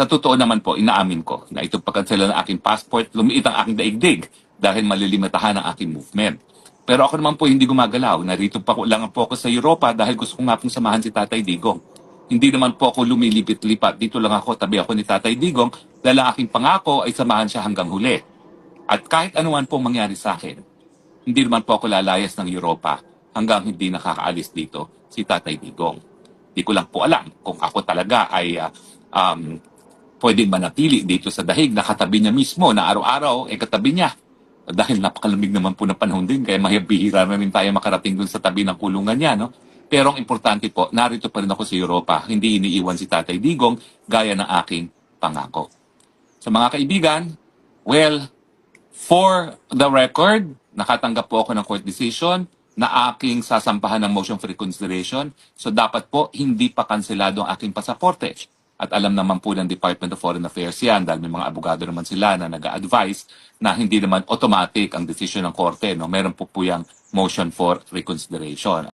Sa totoo naman po, inaamin ko na itong pagkansela ng aking passport, lumiit ang aking daigdig dahil malilimitahan ang aking movement. Pero ako naman po hindi gumagalaw. Narito pa ko lang po ako sa Europa dahil gusto ko nga pong samahan si Tatay Digong. Hindi naman po ako lumilipit-lipat. Dito lang ako, tabi ako ni Tatay Digong dahil ang aking pangako ay samahan siya hanggang huli. At kahit anuman pong mangyari sa akin, hindi naman po ako lalayas ng Europa hanggang hindi nakakaalis dito si Tatay Digong. Hindi ko lang po alam kung ako talaga ay ah, um, pwedeng manatili dito sa dahig na katabi niya mismo na araw-araw ay katabi niya. Dahil napakalamig naman po ng panahon din, kaya mahibihira na rin tayo makarating dun sa tabi ng kulungan niya. No? Pero ang importante po, narito pa rin ako sa Europa. Hindi iniiwan si Tatay Digong gaya ng aking pangako. Sa mga kaibigan, well, for the record, nakatanggap po ako ng court decision na aking sasampahan ng motion for reconsideration. So dapat po hindi pa kanselado ang aking pasaporte. At alam naman po ng Department of Foreign Affairs yan dahil may mga abogado naman sila na nag-advise na hindi naman automatic ang decision ng korte. No? Meron po po yung motion for reconsideration.